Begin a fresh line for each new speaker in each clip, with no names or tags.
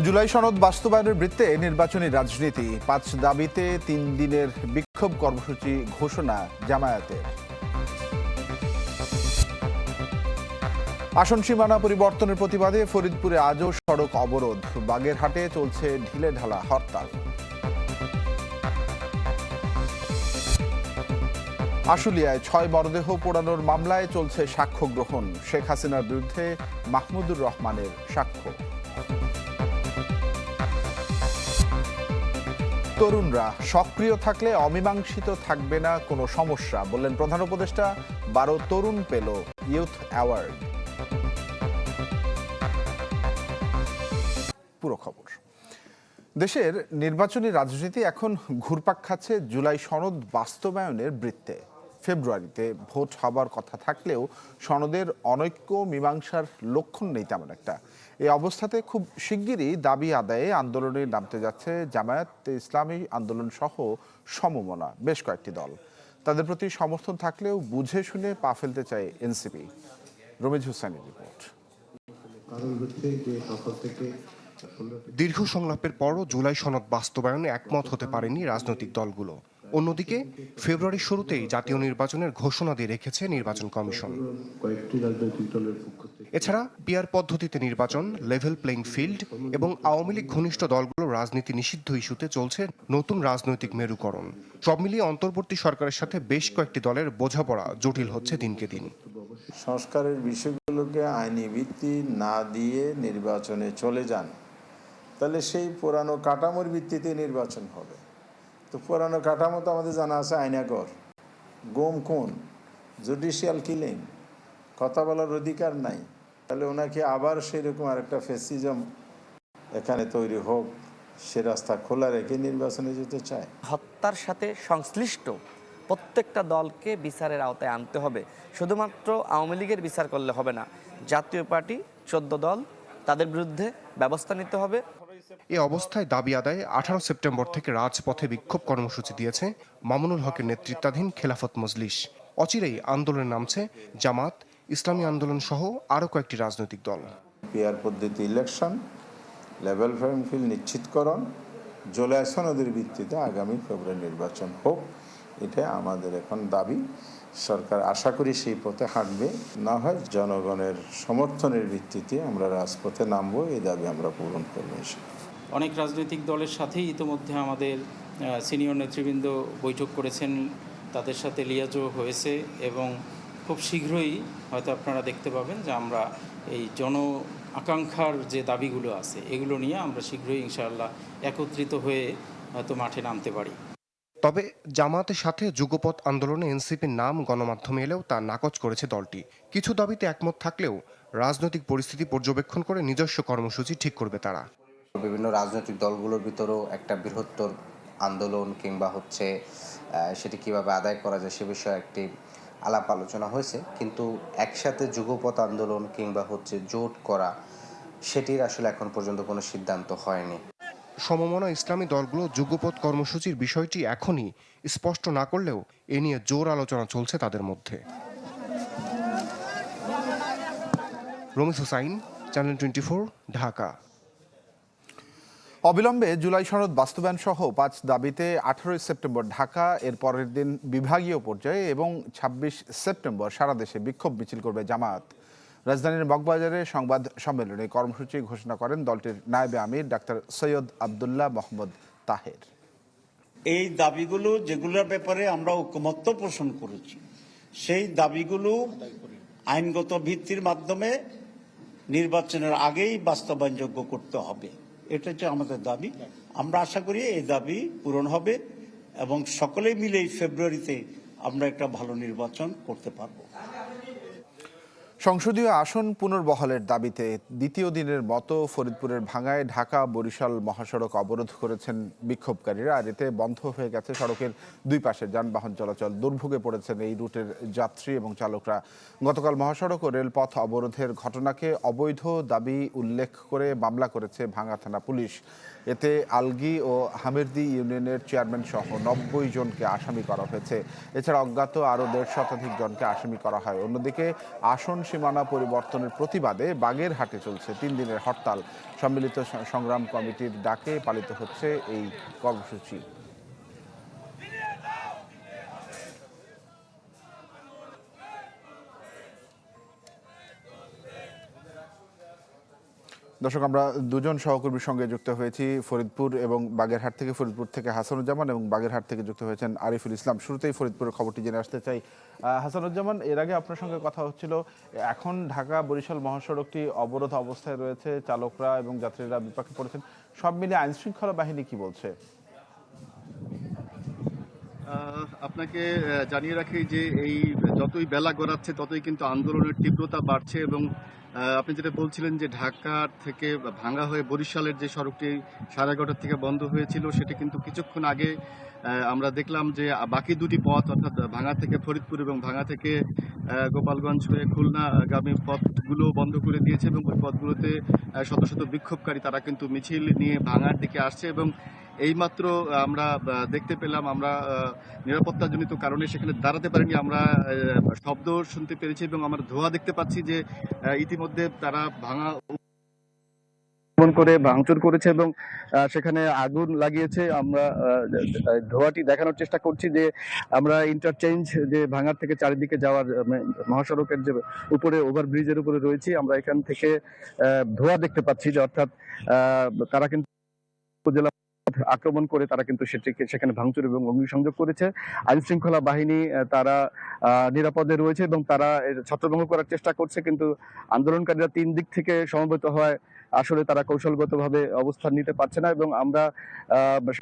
জুলাই সনদ বাস্তবায়নের বৃত্তে নির্বাচনী রাজনীতি। পাঁচ দাবিতে তিন দিনের বিক্ষোভ কর্মসূচি ঘোষণা জামায়াতে আসন সীমানা পরিবর্তনের প্রতিবাদে ফরিদপুরে আজও সড়ক অবরোধ। বাগেরহাটে চলছে ঢিলে ঢালা হরতাল। আশুলিয়ায় ছয় মরদেহ পোড়ানোর মামলায় চলছে সাক্ষ্য গ্রহণ। শেখ হাসিনার বিরুদ্ধে মাহমুদুর রহমানের সাক্ষ্য। তরুণরা সক্রিয় থাকলে অমীমাংসিত থাকবে না কোনো সমস্যা, বললেন প্রধান উপদেষ্টা বারো তরুণ পেল ইউথ অ্যাওয়ার্ড। পুরো খবর। দেশের নির্বাচনী রাজনীতি এখন ঘুরপাক খাচ্ছে জুলাই সনদ বাস্তবায়নের বৃত্তে। ফেব্রুয়ারিতে ভোট হবার কথা থাকলেও সনদের অনৈক্য মীমাংসার লক্ষণ নেই তেমন একটা। এই অবস্থাতে খুব শিগগিরই দাবি আদায়ে আন্দোলনে নামতে যাচ্ছে জামায়াত ইসলামী আন্দোলন সহ সমমনা, বেশ কয়েকটি দল। তাদের প্রতি সমর্থন থাকলেও বুঝে শুনে পা ফেলতে চায় এনসিপি। রমিজ হুসাইনের রিপোর্ট।
দীর্ঘ সংলাপের পরও জুলাই সনদ বাস্তবায়নে একমত হতে পারেনি রাজনৈতিক দলগুলো। অন্যদিকে ফেব্রুয়ারির শুরুতেই জাতীয় নির্বাচনের ঘোষণা দিয়ে রেখেছে নির্বাচন কমিশন। এছাড়া পিয়ার পদ্ধতিতে নির্বাচন লেভেল প্লেইং ফিল্ড এবং আওয়ামী লীগ ঘনিষ্ঠ দলগুলোর রাজনীতি নিষিদ্ধ ইস্যুতে চলছে নতুন রাজনৈতিক মেরুকরণ। সব মিলিয়ে অন্তর্বর্তী সরকারের সাথে বেশ কয়েকটি দলের বোঝাপড়া জটিল হচ্ছে দিনকে দিন।
সংস্কারের বিষয়গুলোকে আইনি ভিত্তি না দিয়ে নির্বাচনে চলে যান তাহলে সেই পুরানো কাঠামোর ভিত্তিতে নির্বাচন হবে। তো পুরানো কাঠামো তো আমাদের জানা আছে আইনাগর গোম কোন জুডিশিয়াল কিলিং, কথা বলার অধিকার নাই। তাহলে ওনাকে আবার সেরকম আরেকটা ফেসিজম এখানে তৈরি হোক, সে রাস্তা খোলা রেখে নির্বাচনে যেতে চায়।
হত্যার সাথে সংশ্লিষ্ট প্রত্যেকটা দলকে বিচারের আওতায় আনতে হবে। শুধুমাত্র আওয়ামী লীগের বিচার করলে হবে না। জাতীয় পার্টি, চোদ্দ দল, তাদের বিরুদ্ধে ব্যবস্থা নিতে হবে।
এ অবস্থায় দাবি আদায়ে আঠারো সেপ্টেম্বর থেকে রাজপথে বিক্ষোভ কর্মসূচি দিয়েছে মামুনুল হকের নেতৃত্বাধীন খেলাফত মজলিস। অচিরেই আন্দোলনে নামছে জামাত, ইসলামী আন্দোলন সহ আরও কয়েকটি রাজনৈতিক দল।
পিয়ার পদ্ধতি ইলেকশন, লেভেল প্লেইং ফিল্ড নিশ্চিতকরণ জুলাই সনদের ভিত্তিতে আগামী ফেব্রুয়ারি নির্বাচন হোক, এটা আমাদের এখন দাবি। সরকার আশা করি সেই পথে হাঁটবে। না হয় জনগণের সমর্থনের ভিত্তিতে আমরা রাজপথে নামবো, এই দাবি আমরা পূরণ করব।
অনেক রাজনৈতিক দলের সাথেই ইতোমধ্যে আমাদের সিনিয়র নেতৃবৃন্দ বৈঠক করেছেন। তাদের সাথে লিয়াজও হয়েছে এবং খুব শীঘ্রই হয়তো আপনারা দেখতে পাবেন যে আমরা এই জন আকাঙ্ক্ষার যে দাবিগুলো আছে, এগুলো নিয়ে আমরা শীঘ্রই ইনশাআল্লাহ একত্রিত হয়ে হয়তো মাঠে নামতে পারি।
তবে জামাতের সাথে যুগপথ আন্দোলনে এনসিপির নাম গণমাধ্যমে এলেও তা নাকচ করেছে দলটি। কিছু দাবিতে একমত থাকলেও রাজনৈতিক পরিস্থিতি পর্যবেক্ষণ করে নিজস্ব কর্মসূচি ঠিক করবে তারা।
বিভিন্ন রাজনৈতিক দলগুলোর ভিতরেও একটা বৃহত্তর আন্দোলন কিংবা হচ্ছে সেটি কীভাবে আদায় করা যায় সে বিষয়ে একটি আলাপ আলোচনা হয়েছে। কিন্তু একসাথে যুগপথ আন্দোলন কিংবা হচ্ছে জোট করা, সেটির আসলে এখন পর্যন্ত কোনো সিদ্ধান্ত হয়নি।
সমমনা ইসলামী দলগুলো যুগপথ কর্মসূচির বিষয়টি এখনই স্পষ্ট না করলেও এ নিয়ে জোর আলোচনা চলছে তাদের মধ্যে। Ramiz Hussain, channel twenty Dhaka.
অবিলম্বে জুলাই সনদ বাস্তবায়ন সহ পাঁচ দাবিতে আঠারোই সেপ্টেম্বর ঢাকা, এর পরের দিন বিভাগীয় পর্যায়ে এবং ছাব্বিশ সেপ্টেম্বর সারা দেশে বিক্ষোভ মিছিল করবে জামায়াত। রাজধানীর মগবাজারে সংবাদ সম্মেলনে কর্মসূচি ঘোষণা করেন দলটির নায়েবে আমির ডাক্তার সৈয়দ আবদুল্লাহ মোহাম্মদ তাহের।
এই দাবিগুলো যেগুলোর ব্যাপারে আমরা ঐকমত্য পোষণ করেছি, সেই দাবিগুলো আইনগত ভিত্তির মাধ্যমে নির্বাচনের আগেই বাস্তবায়নযোগ্য করতে হবে। এটা হচ্ছে আমাদের দাবি। আমরা আশা করি এই দাবি পূরণ হবে এবং সকলে মিলে এই ফেব্রুয়ারিতে আমরা একটা ভালো নির্বাচন করতে পারব।
সংসদীয় আসন পুনর্বহালের দাবিতে দ্বিতীয় দিনের মতো ফরিদপুরের ভাঙায় ঢাকা বরিশাল মহাসড়ক অবরোধ করেছেন বিক্ষোভকারীরা। আর এতে বন্ধ হয়ে গেছে সড়কের দুই পাশে যানবাহন চলাচল। দুর্ভোগে পড়েছেন এই রুটের যাত্রী এবং চালকরা। গতকাল মহাসড়ক ও রেলপথ অবরোধের ঘটনাকে অবৈধ দাবি উল্লেখ করে মামলা করেছে ভাঙা থানা পুলিশ। এতে আলগি ও হামিরদি ইউনিয়নের চেয়ারম্যান সহ নব্বই জনকে আসামি করা হয়েছে। এছাড়া অজ্ঞাত আরও দেড় শতাধিক জনকে আসামি করা হয়। অন্যদিকে আসন সীমানা পরিবর্তনের প্রতিবাদে বাগের হাটে চলছে তিন দিনের হরতাল। সম্মিলিত সংগ্রাম কমিটির ডাকে পালিত হচ্ছে এই কর্মসূচি। দর্শক, আমরা দুজন সহকর্মীর সঙ্গে যুক্ত হয়েছি, ফরিদপুর এবং বাগেরহাট থেকে, ফরিদপুর থেকে হাসানুজ্জামান এবং বাগেরহাট থেকে যুক্ত হয়েছেন আরিফুল ইসলাম। শুরুতেই ফরিদপুরের খবরটি জেনে আসতে চাই। হাসানুজ্জামান, এর আগে আপনার সঙ্গে কথা হচ্ছিল, এখন ঢাকা বরিশাল মহাসড়কটি অবরোধ অবস্থায় রয়েছে, চালকরা এবং যাত্রীরা বিপাকে পড়েছেন। সব মিলে আইন শৃঙ্খলা বাহিনী কি বলছে?
আপনাকে জানিয়ে রাখি যে এই যতই বেলা গড়াচ্ছে, ততই কিন্তু আন্দোলনের তীব্রতা বাড়ছে এবং আপনি যেটা বলছিলেন যে ঢাকা থেকে ভাঙ্গা হয়ে বরিশালের যে সড়কটি সাড়ে এগারোটার থেকে বন্ধ হয়েছিল সেটি কিন্তু কিছুক্ষণ আগে আমরা দেখলাম যে বাকি দুটি পথ অর্থাৎ ভাঙ্গা থেকে ফরিদপুর এবং ভাঙ্গা থেকে গোপালগঞ্জ হয়ে খুলনাগামী পথগুলো বন্ধ করে দিয়েছে এবং ওই পথগুলোতে শত শত বিক্ষোভকারী তারা কিন্তু মিছিল নিয়ে ভাঙার দিকে আসছে এবং এইমাত্র আমরা দেখতে পেলাম আমরা নিরাপত্তাজনিত কারণে সেখানে দাঁড়াতে পারিনি। আমরা শব্দ শুনতে পেরেছি এবং আমরা ধোঁয়া দেখতে পাচ্ছি যে আহ, ইতিমধ্যে তারা ভাঙা করে, ভাঙচুর করেছে এবং সেখানে আগুন লাগিয়েছে। আমরা ধোঁয়াটি দেখানোর চেষ্টা করছি যে আমরা ইন্টারচেঞ্জ যে ভাঙার থেকে চারিদিকে যাওয়ার মহাসড়কের যে উপরে ওভারব্রিজের উপরে রয়েছি, আমরা এখান থেকে ধোঁয়া দেখতে পাচ্ছি যে অর্থাৎ তারা কিন্তু উপজেলা আক্রমণ করে তারা কিন্তু সেটিকে সেখানে ভাঙচুর এবং অগ্নিসংযোগ করেছে। আইন শৃঙ্খলা বাহিনী তারা নিরাপদে রয়েছে এবং তারা ছত্রভঙ্গ করার চেষ্টা করছে কিন্তু আন্দোলনকারীরা তিন দিক থেকে সমবেত হয় আসলে তারা কৌশলগতভাবে অবস্থান নিতে পারছে না এবং আমরা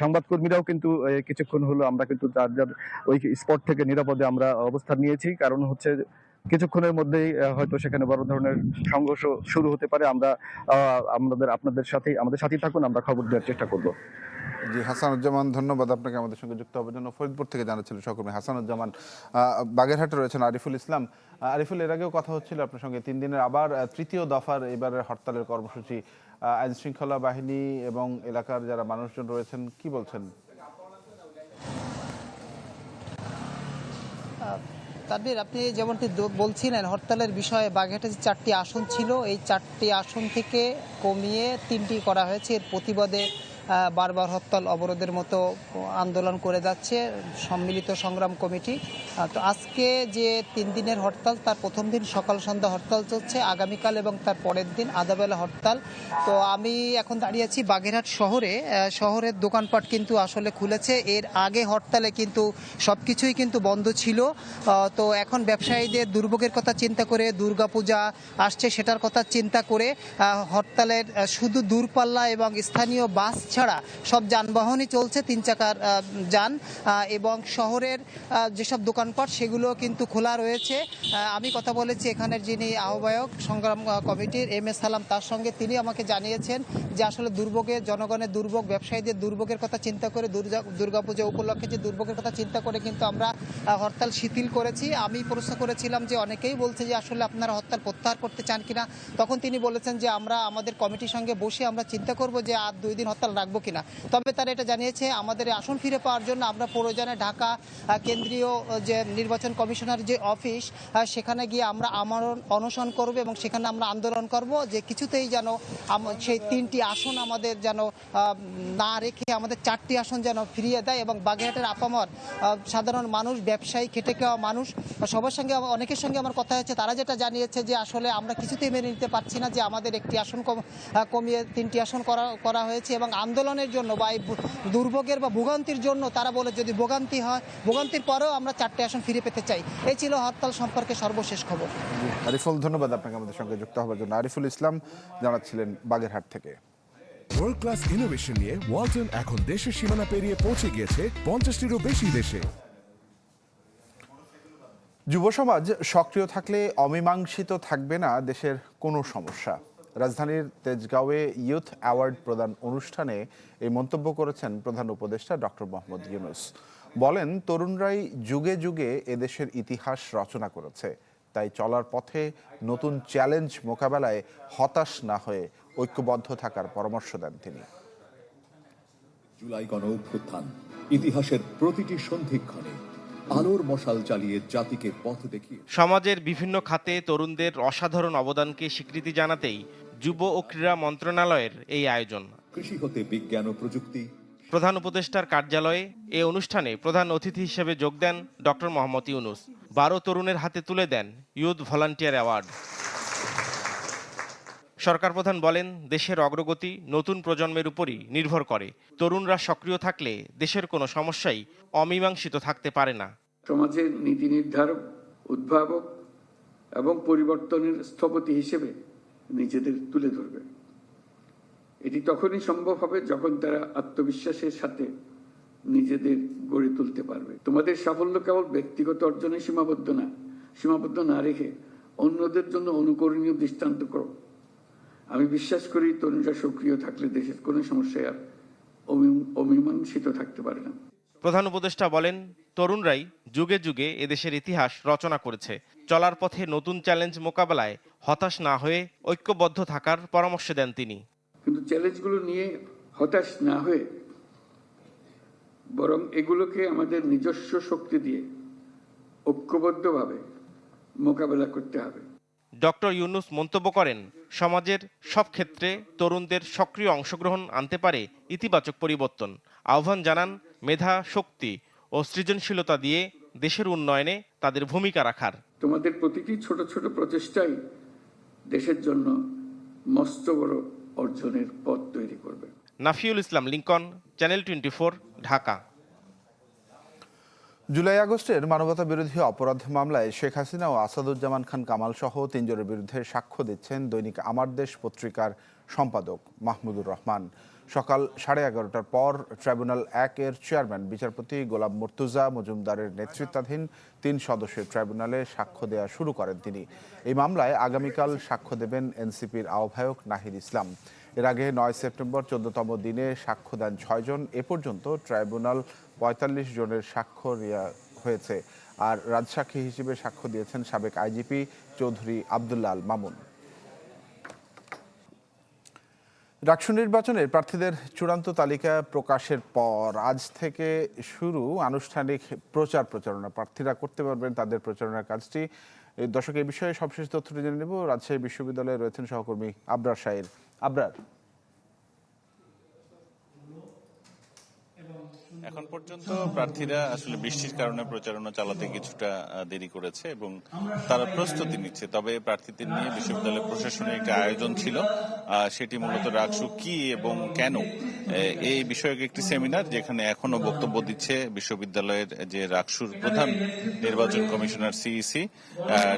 সংবাদকর্মীরাও কিন্তু কিছুক্ষণ হলো আমরা কিন্তু যার যার ওই স্পট থেকে নিরাপদে আমরা অবস্থান নিয়েছি। কারণ হচ্ছে কিছুক্ষণের মধ্যেই হয়তো সেখানে বড় ধরনের সংঘর্ষ শুরু হতে পারে। আমরা আমাদের, আপনাদের সাথে আমাদের সাথেই থাকুন, আমরা খবর দেওয়ার চেষ্টা করব।
জি, হাসানুজ্জামান, ধন্যবাদ আপনাকে আমাদের সঙ্গে যুক্ত হওয়ার জন্য। ফরিদপুর থেকে জানাচ্ছিল সহকর্মী হাসানুজ্জামান বাগেরহাটে রয়েছেন আরিফুল ইসলাম। আরিফুল, এর আগেও কথা হচ্ছিল আপনার সঙ্গে। তিন দিনের আবার তৃতীয় দফার এবারের হরতালের কর্মসূচি। আইন শৃঙ্খলা বাহিনী এবং এলাকার যারা মানুষজন রয়েছেন, কি বলছেন?
তানভীর, আপনি যেমনটি বলছিলেন, হরতালের বিষয়ে বাগেরহাটে যে চারটি আসন ছিল, এই চারটি আসন থেকে কমিয়ে তিনটি করা হয়েছে। এর প্রতিবাদে বারবার হরতাল অবরোধের মতো আন্দোলন করে যাচ্ছে সম্মিলিত সংগ্রাম কমিটি। তো আজকে যে তিন দিনের হরতাল, তার প্রথম দিন সকাল সন্ধ্যা হরতাল চলছে, আগামীকাল এবং তার পরের দিন আদাবেলা হরতাল। তো আমি এখন দাঁড়িয়ে আছি বাগেরহাট শহরে। শহরের দোকানপাট কিন্তু আসলে খুলেছে। এর আগে হরতালে কিন্তু সব কিছুই কিন্তু বন্ধ ছিল। তো এখন ব্যবসায়ীদের দুর্ভোগের কথা চিন্তা করে দুর্গাপূজা আসছে সেটার কথা চিন্তা করে হরতালের শুধু দূরপাল্লা এবং স্থানীয় বাস ছাড়া সব যানবাহনই চলছে, তিন চাকার যান এবং শহরের যেসব দোকানপাট সেগুলো কিন্তু খোলা রয়েছে। আমি কথা বলেছি এখানের যিনি আহ্বায়ক সংগ্রাম কমিটির এম এস সালাম, তার সঙ্গে তিনি আমাকে জানিয়েছেন যে আসলে দুর্ভোগে, জনগণের দুর্ভোগ, ব্যবসায়ীদের দুর্ভোগের কথা চিন্তা করে, দুর্গা, দুর্গাপূজা উপলক্ষে যে দুর্ভোগের কথা চিন্তা করে কিন্তু আমরা হরতাল শিথিল করেছি। আমি প্রশ্ন করেছিলাম যে অনেকেই বলছে যে আসলে আপনারা হরতাল প্রত্যাহার করতে চান কিনা। তখন তিনি বলেছেন যে আমরা আমাদের কমিটির সঙ্গে বসে আমরা চিন্তা করব যে আর দুই দিন হরতাল রাখব কিনা। তবে তারা এটা জানিয়েছে, আমাদের আসন ফিরে পাওয়ার জন্য আমরা প্রয়োজনে ঢাকা কেন্দ্রীয় যে নির্বাচন কমিশনার যে অফিস সেখানে গিয়ে আমরা আমরণ, অনশন করব এবং সেখানে আমরা আন্দোলন করব যে কিছুতেই যেন সেই তিনটি আসন আমাদের যেন না রেখে আমাদের চারটি আসন যেন ফিরিয়ে দেয় এবং বাগেরহাটের আপামর সাধারণ মানুষ, ব্যবসায়ী, খেটে খাওয়া মানুষ, সবার সঙ্গে অনেকের সঙ্গে আমার কথা হয়েছে, তারা যেটা জানিয়েছে যে আসলে আমরা কিছুতেই মেনে নিতে পারছি না যে আমাদের একটি আসন কমিয়ে তিনটি আসন করা করা হয়েছে এবং আন্দোলনের জন্য বা এই দুর্ভোগের বা ভোগান্তির জন্য তারা বলে যদি ভোগান্তি হয় ভোগান্তির পরেও আমরা চারটে আসন ফিরে পেতে চাই। এই ছিল হরতাল সম্পর্কে সর্বশেষ খবর।
আরিফুল ধন্যবাদ আপনাকে আমাদের সঙ্গে যুক্ত হওয়ার জন্য। আরিফুল ইসলাম জানাচ্ছিলেন বাগেরহাট থেকে।
ওয়ার্ল্ড ক্লাস ইনোভেশন নিয়ে ওয়ালটন এখন দেশের সীমানা পেরিয়ে পৌঁছে গিয়েছে পঞ্চাশটিরও বেশি দেশে।
যুব সমাজ সক্রিয় থাকলে অমীমাংসিত থাকবে না দেশের কোনো সমস্যা। রাজধানীর তেজগাঁওয়ে ইউথ অ্যাওয়ার্ড প্রদান অনুষ্ঠানে এই মন্তব্য করেছেন প্রধান উপদেষ্টা ডক্টর মোহাম্মদ ইউনুস। বলেন তরুণরাই যুগে যুগে এদেশের ইতিহাস রচনা করেছে। তাই চলার পথে নতুন চ্যালেঞ্জ মোকাবেলায় হতাশ না হয়ে ঐক্যবদ্ধ থাকার পরামর্শ দেন তিনি।
জুলাই গণ অভ্যুত্থান ইতিহাসের প্রতিটি সন্ধিক্ষণে
আলোর মশাল জ্বালিয়ে জাতিকে পথ দেখিয়ে
সমাজের বিভিন্ন খাতে তরুণদের অসাধারণ অবদানকে স্বীকৃতি জানাতেই যুব ও ক্রীড়া মন্ত্রণালয়ের এই আয়োজন।
কৃষি হতে বিজ্ঞান ও প্রযুক্তি।
প্রধান উপদেষ্টার কার্যালয়ে এ অনুষ্ঠানে প্রধান অতিথি হিসেবে যোগ দেন ডক্টর মোহাম্মদ ইউনুস। বারো তরুণের হাতে তুলে দেন ইউথ ভলান্টিয়ার অ্যাওয়ার্ড। সরকার প্রধান বলেন দেশের অগ্রগতি নতুন প্রজন্মের উপরই নির্ভর করে। তরুণরা সক্রিয় থাকলে দেশের কোনো সমস্যাই অমীমাংসিত থাকতে পারে না।
সমাজের নীতি নির্ধারক উদ্ভাবক এবং পরিবর্তনের স্থপতি হিসেবে নিজেদের তুলে ধরবে। এটি তখনই সম্ভব হবে যখন তারা আত্মবিশ্বাসের সাথে নিজেদের গড়ে তুলতে পারবে। তোমাদের সাফল্য কেবল ব্যক্তিগত অর্জনে সীমাবদ্ধ না সীমাবদ্ধ না রেখে অন্যদের জন্য অনুকরণীয় দৃষ্টান্ত করো। আমি বিশ্বাস করি তরুণরা সক্রিয় থাকলে দেশের কোনো সমস্যায় আর অমী- অমীমাংসিত থাকতে পারে না।
প্রধান উপদেষ্টা বলেন তরুণরাই যুগে যুগে এদেশের ইতিহাস রচনা করেছে। চলার পথে নতুন চ্যালেঞ্জ মোকাবেলায় হতাশ না হয়ে ঐক্যবদ্ধ থাকার পরামর্শ দেন তিনি।
কিন্তু চ্যালেঞ্জগুলো নিয়ে হতাশ না হয়ে বরং এগুলোকে আমাদের নিজস্ব শক্তি দিয়ে ঐক্যবদ্ধভাবে মোকাবেলা করতে হবে।
ডক্টর ইউনুস মন্তব্য করেন সমাজের সব ক্ষেত্রে তরুণদের সক্রিয় অংশগ্রহণ আনতে পারে ইতিবাচক পরিবর্তন। আহ্বান জানান মেধা শক্তি ও সৃজনশীলতা দিয়ে দেশের উন্নয়নে তাদের ভূমিকা রাখার।
তোমাদের প্রতিটি ছোট ছোট প্রচেষ্টাই দেশের জন্য মস্ত বড় অর্জনের পথ তৈরি করবে।
Nafiul Islam Lincoln channel twenty Dhaka.
July আগস্টের মানবতা বিরোধী অপরাধ মামলায় শেখ হাসিনা ও আসাদুজ্জামান খান কামাল সহ তিনজনের বিরুদ্ধে সাক্ষ্য দিচ্ছেন দৈনিক আমার দেশ পত্রিকার সম্পাদক মাহমুদুর রহমান। সকাল সাড়ে এগারোটার পর ট্রাইব্যুনাল এক এর চেয়ারম্যান, বিচারপতি গোলাম মর্তুজা মজুমদারের নেতৃত্বাধীন তিন সদস্যের ট্রাইব্যুনালে সাক্ষ্য দেওয়া শুরু করেন তিনি। এই মামলায় আগামীকাল সাক্ষ্য দেবেন এনসিপির আহ্বায়ক নাহিদ ইসলাম। এর আগে নয় সেপ্টেম্বর চোদ্দতম দিনে সাক্ষ্য দেন ছয়জন এ পর্যন্ত ট্রাইব্যুনাল পঁয়তাল্লিশ জনের সাক্ষ্য হয়েছে। আর রাজসাক্ষী হিসেবে সাক্ষ্য দিয়েছেন সাবেক আইজিপি চৌধুরী আবদুল্লাহ আল মামুন। ডাকসু নির্বাচনের প্রার্থীদের চূড়ান্ত তালিকা প্রকাশের পর আজ থেকে শুরু আনুষ্ঠানিক প্রচার প্রচারণা। প্রার্থীরা করতে পারবেন তাদের প্রচারণার কাজটি। দর্শক এই বিষয়ে সবশেষ তথ্যটি জেনে নেব। রাজশাহী বিশ্ববিদ্যালয়ে রয়েছেন সহকর্মী আবরার শাহের। আবরার।
এখন পর্যন্ত প্রার্থীরা আসলে বৃষ্টির কারণে প্রচারণা চালাতে কিছুটা দেরি করেছে এবং তারা প্রস্তুতি নিচ্ছে। তবে প্রার্থীদের নিয়ে বিশ্ববিদ্যালয় প্রশাসনের একটা আয়োজন ছিল সেটি মূলত রাকসু কি এবং কেন? এই বিষয়ক একটি সেমিনার যেখানে এখনও বক্তব্য দিচ্ছে বিশ্ববিদ্যালয়ের যে রাকসুর প্রধান নির্বাচন commissioner CEC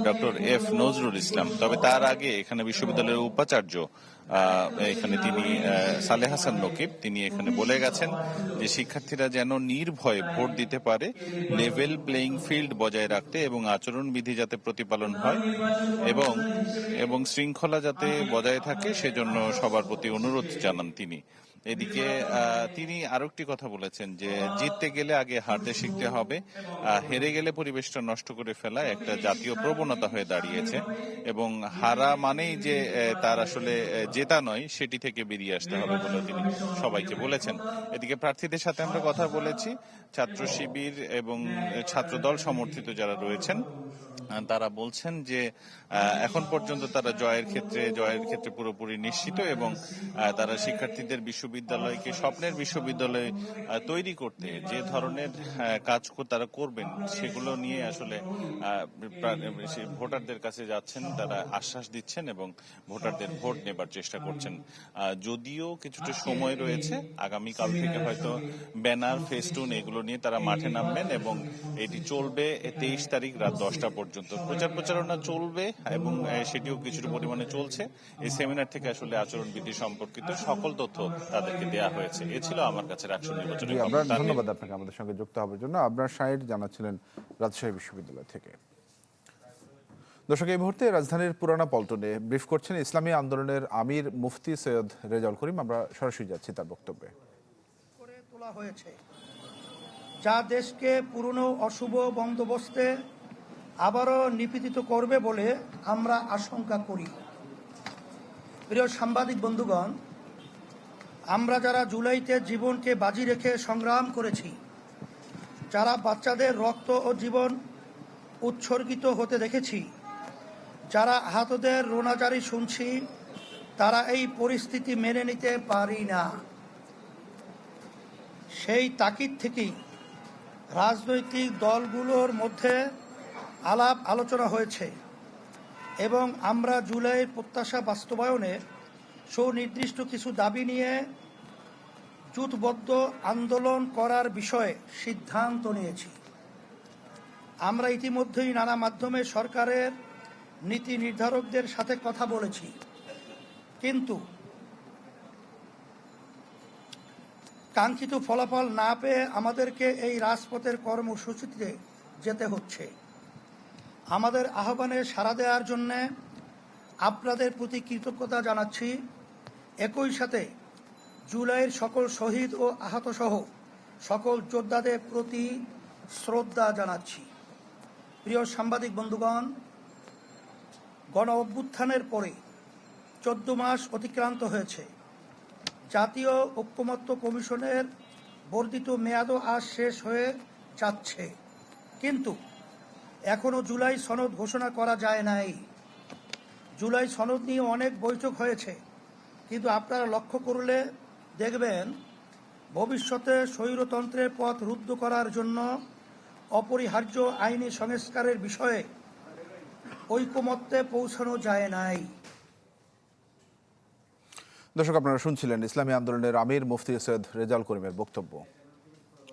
doctor F Nazrul Islam. তবে তার আগে এখানে বিশ্ববিদ্যালয়ের উপাচার্য এখানে তিনি সালে হাসান নকিব তিনি এখানে বলে গেছেন যে শিক্ষার্থীরা যেন নির্ভয়ে ভোট দিতে পারে লেভেল প্লেইং ফিল্ড বজায় রাখতে এবং আচরণবিধি যাতে প্রতিপালন হয় এবং এবং শৃঙ্খলা যাতে বজায় থাকে, সেজন্য সবার প্রতি অনুরোধ জানান তিনি। এদিকে তিনি আরও একটি কথা বলেছেন যে জিততে গেলে আগে হারতে শিখতে হবে। হেরে গেলে পরিবেশটা নষ্ট করে ফেলা একটা জাতীয় প্রবণতা হয়ে দাঁড়িয়েছে। এবং হারা মানেই যে তার আসলে জেতা নয়, সেটি থেকে বেরিয়ে আসতে হবে বলে তিনি সবাইকে বলেছেন। এদিকে প্রার্থীদের সাথে আমরা কথা বলেছি। ছাত্র শিবির এবং ছাত্রদল সমর্থিত যারা রয়েছেন তারা বলছেন যে এখন পর্যন্ত তারা জয়ের ক্ষেত্রে জয়ের ক্ষেত্রে পুরোপুরি নিশ্চিত এবং তারা শিক্ষার্থীদের বিশ্ববিদ্যালয়কে স্বপ্নের বিশ্ববিদ্যালয় তৈরি করতে যে ধরনের কাজ তারা করবেন সেগুলো নিয়ে আসলে ভোটারদের কাছে যাচ্ছেন, তারা আশ্বাস দিচ্ছেন এবং ভোটারদের ভোট নেবার চেষ্টা করছেন। যদিও কিছুটা সময় রয়েছে, আগামীকাল থেকে হয়তো ব্যানার, ফেস্টুন এগুলো নিয়ে তারা মাঠে নামবেন এবং এটি চলবে তেইশ তারিখ রাত দশটা প্রচার প্রচারণা চলবে এবং সেটিও কিছুটা পরিমাণে চলছে। এই সেমিনার থেকে আসলে আচরণবিধি সম্পর্কিত সকল তথ্য তাদেরকে দেওয়া হয়েছে। এ ছিল আমার কাছে রাষ্ট্র।
ধন্যবাদ আপনাকে আমাদের সঙ্গে যুক্ত হওয়ার জন্য। আপনার শাহির জানাচ্ছিলেন রাজশাহী বিশ্ববিদ্যালয় থেকে। দর্শক এই মুহূর্তে রাজধানীর পুরানা পল্টনে ব্রিফ করছেন ইসলামী আন্দোলনের আমির মুফতি সৈয়দ রেজাউল করিম। আমরা সরাসরি যাচ্ছি তার বক্তব্যে।
করে তোলা হয়েছে। যা দেশকে পুরনো অশুভ বন্দোবস্তে আবারও নিপীড়িত করবে বলে আমরা আশঙ্কা করি। প্রিয় সাংবাদিক বন্ধুগণ, আমরা যারা জুলাইতে জীবনকে বাজি রেখে সংগ্রাম করেছি, যারা বাচ্চাদের রক্ত ও জীবন উৎসর্গিত হতে দেখেছি, যারা আহতদের রোনাজারি শুনছি, তারা এই পরিস্থিতি মেনে নিতে পারি না। সেই তাকিদ থেকেই রাজনৈতিক দলগুলোর মধ্যে আলাপ আলোচনা হয়েছে এবং আমরা জুলাইয়ের প্রত্যাশা বাস্তবায়নে সুনির্দিষ্ট কিছু দাবি নিয়ে জুটবদ্ধ আন্দোলন করার বিষয়ে সিদ্ধান্ত নিয়েছি। আমরা ইতিমধ্যেই নানা মাধ্যমে সরকারের নীতি নির্ধারকদের সাথে কথা বলেছি। কিন্তু কাঙ্ক্ষিত ফলাফল না পেয়ে আমাদেরকে এই রাজপথের কর্মসূচিতে যেতে হচ্ছে। আমাদের আহ্বানে সাড়া দেওয়ার জন্যে আপনাদের প্রতি কৃতজ্ঞতা জানাচ্ছি। একই সাথে জুলাইয়ের সকল শহীদ ও আহত সহ সকল যোদ্ধাদের প্রতি শ্রদ্ধা জানাচ্ছি। প্রিয় সাংবাদিক বন্ধুগণ, গণ অভ্যুত্থানের পরে চোদ্দ মাস অতিক্রান্ত হয়েছে। জাতীয় ঐক্যমত্য কমিশনের বর্ধিত মেয়াদও আজ শেষ হয়ে যাচ্ছে। কিন্তু এখনও জুলাই সনদ ঘোষণা করা যায় নাই। জুলাই সনদ নিয়ে অনেক বৈঠক হয়েছে। কিন্তু আপনারা লক্ষ্য করলে দেখবেন, ভবিষ্যতে স্বৈরতন্ত্রের পথ রুদ্ধ করার জন্য অপরিহার্য আইনি সংস্কারের বিষয়ে ঐকমত্যে পৌঁছানো যায় নাই।
দর্শক, আপনারা শুনছিলেন ইসলামী আন্দোলনের আমির মুফতি সৈয়দ রেজাল করিমের বক্তব্য।